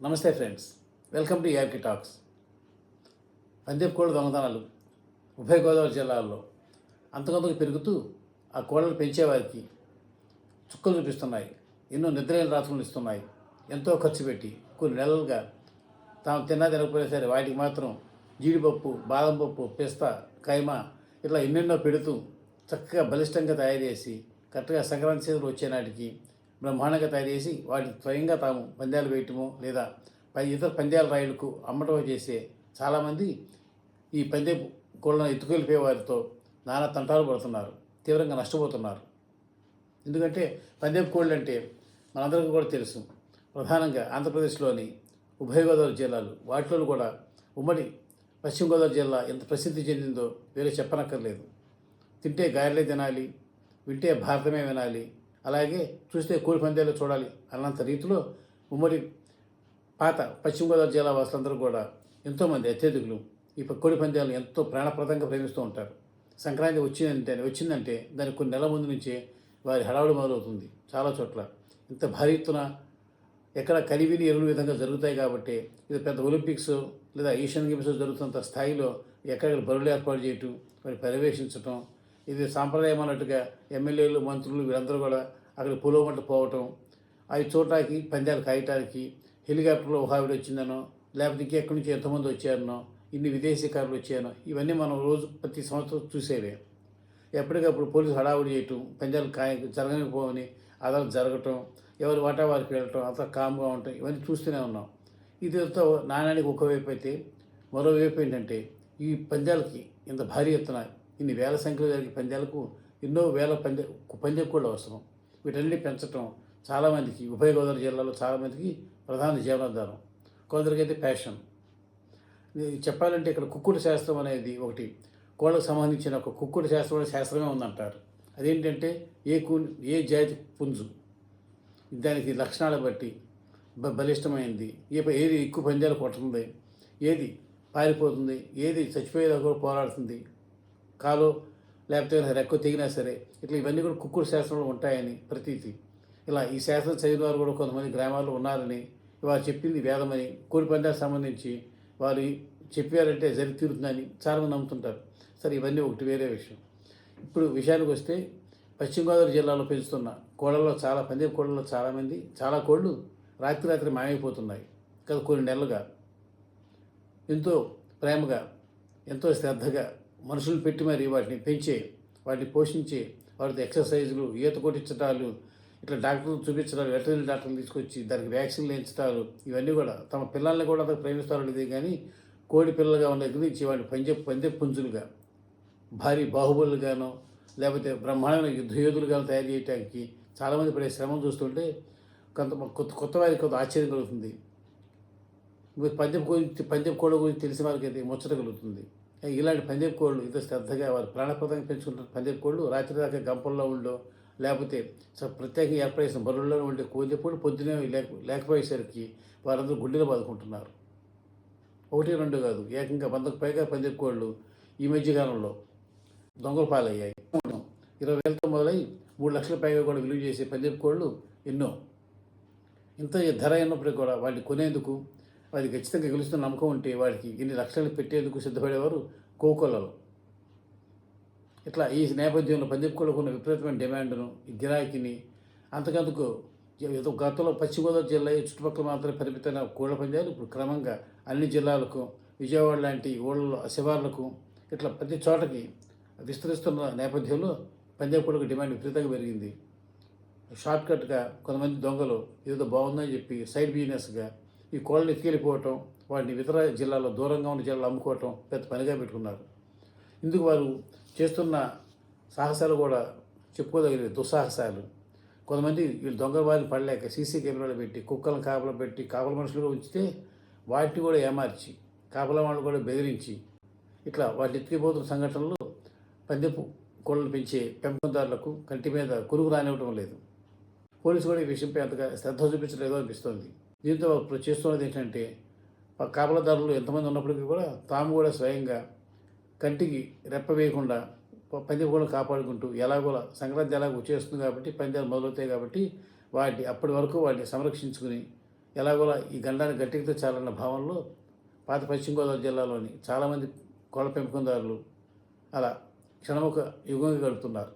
నమస్తే friends. Welcome to ఏఆర్కి talks. Punjab కోళ్ళ దొంగతనాలు ఉభయ గోదావరి జిల్లాల్లో అంతకంతకు పెరుగుతూ ఆ కోళ్ళను పెంచేవారికి చుక్కలు చూపిస్తున్నాయి. ఎన్నో నిద్రలేని రాత్రులు ఇస్తున్నాయి. ఎంతో ఖర్చు పెట్టి కొన్ని నెలలుగా తాము తిన్నా తినకపోయినా సరే వాటికి మాత్రం జీడిపప్పు బాదం పప్పు పిస్తా కైమా ఇట్లా ఎన్నెన్నో పెడుతూ చక్కగా బలిష్టంగా తయారు చేసి కరెక్ట్గా సంక్రాంతి సీజన్ వచ్చే నాటికి బ్రహ్మాండంగా తయారు చేసి వాటిని స్వయంగా తాము పందాలు వేయటమో లేదా పది ఇతర పందాల రైళ్ళకు అమ్మటమో చేసే చాలామంది ఈ పందె కోళ్ళను ఎత్తుకెళ్ళిపోయే వారితో నానా తంటాలు పడుతున్నారు తీవ్రంగా నష్టపోతున్నారు. ఎందుకంటే పందెం కోళ్ళు అంటే మనందరికీ కూడా తెలుసు. ప్రధానంగా ఆంధ్రప్రదేశ్లోని ఉభయ గోదావరి జిల్లాలు వాటిలో కూడా ఉమ్మడి పశ్చిమ గోదావరి జిల్లా ఎంత ప్రసిద్ధి చెందిందో వేరే చెప్పనక్కర్లేదు. తింటే గాయలే తినాలి వింటే భారతమే వినాలి అలాగే చూస్తే కోడి పందాలు చూడాలి అన్నంత రీతిలో ఉమ్మడి పాత పశ్చిమ గోదావరి జిల్లా వాసులందరూ కూడా ఎంతోమంది అత్యధికులు ఈ కోడి పందాలను ఎంతో ప్రాణప్రదంగా ప్రేమిస్తూ ఉంటారు. సంక్రాంతి వచ్చిందంటే వచ్చిందంటే దానికి కొన్ని నెలల ముందు నుంచే వారి హడావుడు మొదలవుతుంది. చాలా చోట్ల ఇంత భారీ ఎత్తున ఎక్కడ కనివిని ఎరువుల విధంగా జరుగుతాయి కాబట్టి ఇది పెద్ద ఒలింపిక్స్ లేదా ఏషియన్ గేమ్స్ జరుగుతున్నంత స్థాయిలో ఎక్కడ బరువులు ఏర్పాటు చేయటం వారి పర్యవేక్షించటం ఇది సాంప్రదాయం అన్నట్టుగా ఎమ్మెల్యేలు మంత్రులు వీరందరూ కూడా అక్కడ పులోమంట పోవటం అవి చూడటానికి పందాలు కాయటానికి హెలికాప్టర్లో ఒక ఆవిడ వచ్చిందనో లేకపోతే ఇంకెక్కడి నుంచి ఎంతమంది వచ్చారనో ఇన్ని విదేశీ కార్లు వచ్చాయనో ఇవన్నీ మనం రోజు ప్రతి సంవత్సరం చూసేవే. ఎప్పటికప్పుడు పోలీసు హడావుడి చేయటం పందాలు కాయ జరగకపోవని అదాలు జరగటం ఎవరి వాటా వారికి వెళ్ళటం అంత కామ్గా ఉండటం ఇవన్నీ చూస్తూనే ఉన్నాం. ఇదితో ఒక ఒకవైపు అయితే మరోవైపు ఏంటంటే ఈ పందాలకి ఇంత భారీ ఎత్తున ఇన్ని వేల సంఖ్యలో జరిగే పందాలకు ఎన్నో వేల పందె పందెం కూడా అవసరం. వీటన్ని పెంచడం చాలామందికి ఉభయ గోదావరి జిల్లాలో చాలామందికి ప్రధాన జీవనాధారం. కొందరికైతే ప్యాషన్ చెప్పాలంటే ఇక్కడ కుక్కుడు శాస్త్రం అనేది ఒకటి. కోళ్ళకు సంబంధించిన ఒక కుక్కుడు శాస్త్రం అనే శాస్త్రమే ఉందంటారు. అదేంటంటే ఏ కు ఏ జాతి పుంజు? దానికి లక్షణాలు బట్టి బ- బలిష్టమైంది. ఏ ప- ఏది ఎక్కువ పందాలు కొడుతుంది ఏది పారిపోతుంది? ఏది చచ్చిపోయేదాకా కూడా పోరాడుతుంది? కాలు లేకపోతే రెక్కు తెగినా సరే ఇట్లా ఇవన్నీ కూడా కుక్కుడు శాస్త్రంలో ఉంటాయని ప్రతీతి. ఇలా ఈ శాస్త్రం చదివిన వారు కూడా కొంతమంది గ్రామాల్లో ఉన్నారని వారు చెప్పింది వేదమని కోడి పందాలకు సంబంధించి వారు చెప్పారంటే జరిగి తీరుతుందని చాలామంది నమ్ముతుంటారు. సరే ఇవన్నీ ఒకటి వేరే విషయం. ఇప్పుడు విషయానికి వస్తే పశ్చిమ గోదావరి జిల్లాలో పెంచుతున్న కోళ్ళలో చాలా పంది కోళ్ళలో చాలామంది చాలా కోళ్ళు రాత్రి రాత్రి మాయమైపోతున్నాయి కదా కొన్ని నెలలుగా. ఎంతో ప్రేమగా ఎంతో శ్రద్ధగా మనుషులు పెట్టి మరి వాటిని పెంచే వాటిని పోషించే వాటితో ఎక్సర్సైజులు ఈత కొట్టించటాలు ఇట్లా డాక్టర్లు చూపించడాలు వెటరీ డాక్టర్లు తీసుకొచ్చి దానికి వ్యాక్సిన్లు వేయించడాలు ఇవన్నీ కూడా తమ పిల్లల్ని కూడా అంత ప్రేమిస్తారు ఇది కానీ కోడి పిల్లలుగా ఉన్న దగ్గర నుంచి వాటిని పంజె పందె పుంజులుగా భారీ బాహుబలుగానో లేకపోతే బ్రహ్మాండమైన యుద్ధయోధులుగానో తయారు చేయడానికి చాలామంది పడే శ్రమను చూస్తుంటే కొంత కొత్త కొత్త వారికి కొంత ఆశ్చర్యం కలుగుతుంది. మీరు గురించి పందెం కోడ గురించి తెలిసిన వారికి అయితే ముచ్చట కలుగుతుంది. ఇలాంటి పందెం కోళ్ళు ఇంత శ్రద్ధగా వారు ప్రాణప్రదంగా పెంచుకుంటున్న పందెం కోళ్ళు రాత్రి దాకా గంపల్లో ఉండో లేకపోతే స- ప్రత్యేకంగా ఏర్పడేసిన బరువుల్లో ఉండే కోళ్ళెప్పుడు పొద్దునే లేక లేకపోయేసరికి వారందరూ గుండెలు బాదుకుంటున్నారు. ఒకటి రెండు కాదు ఏకంగా వందకు పైగా పందెం కోళ్ళు ఈ మధ్యకాలంలో దొంగల పాలయ్యాయి. ఇరవై వేలతో మొదలై మూడు లక్షల పైగా కూడా విలువ చేసే పందెం కోళ్ళు ఎన్నో. ఇంత ధర అయినప్పటికీ కూడా వాటిని కొనేందుకు వాటి ఖచ్చితంగా గెలుస్తున్న నమ్మకం ఉంటే వారికి ఇన్ని లక్షలు పెట్టేందుకు సిద్ధపడేవారు కోకోలలో ఇట్లా ఈ నేపథ్యంలో పందెం కోళ్ళకు ఉన్న విపరీతమైన డిమాండ్ను ఈ గిరాకీని అంతకందుకు ఏదో గతంలో పశ్చిమ గోదావరి జిల్లా చుట్టుపక్కల మాత్రమే పరిమితమైన కోళ్ళ పందాలు ఇప్పుడు క్రమంగా అన్ని జిల్లాలకు విజయవాడ లాంటి ఊళ్ళలో శివార్లకు ఇట్లా ప్రతి చోటకి విస్తరిస్తున్న నేపథ్యంలో పంజాబ్ కోళ్ళకు డిమాండ్ విపరీతంగా పెరిగింది. షార్ట్కట్గా కొంతమంది దొంగలు ఏదో బాగుందని చెప్పి సైడ్ బిజినెస్గా ఈ కోళ్ళని ఎత్తుకెళ్ళిపోవటం వాటిని ఇతర జిల్లాలో దూరంగా ఉన్న జిల్లాలో అమ్ముకోవటం పెద్ద పనిగా పెట్టుకున్నారు. ఇందుకు వారు చేస్తున్న సాహసాలు కూడా చెప్పుకోదగినవి దుస్సాహసాలు. కొంతమంది వీళ్ళు దొంగవారిని పడలేక సీసీ కెమెరాలు పెట్టి కుక్కలను కాపలా పెట్టి కాపల మనుషులుగా ఉంచితే వాటిని కూడా ఏమార్చి కాపలా వాళ్ళు కూడా బెదిరించి ఇట్లా వాటిని ఎత్తుకుపోతున్న సంఘటనలు పందెపు కోళ్ళను పెంచే పెంపకందారులకు కంటి మీద కురుగు రానివ్వటం లేదు. పోలీసు కూడా ఈ విషయంపై అంతగా శ్రద్ధ చూపించలేదో అనిపిస్తోంది. దీంతో ఇప్పుడు చేస్తున్నది ఏంటంటే కాపలదారులు ఎంతమంది ఉన్నప్పటికీ కూడా తాము కూడా స్వయంగా కంటికి రెప్ప వేయకుండా ప- పందెం కూడా కాపాడుకుంటూ ఎలాగోలా సంక్రాంతి ఎలాగో వచ్చేస్తుంది కాబట్టి పందాలు మొదలవుతాయి కాబట్టి వాటి అప్పటి వరకు వాటిని సంరక్షించుకుని ఎలాగోలా ఈ గండాన్ని గట్టితో చాలన్న భావనలో పాత పశ్చిమ గోదావరి జిల్లాలోని చాలామంది కోళ్ళ పెంపకందారులు అలా క్షణముఖ యుగంగా గడుపుతున్నారు.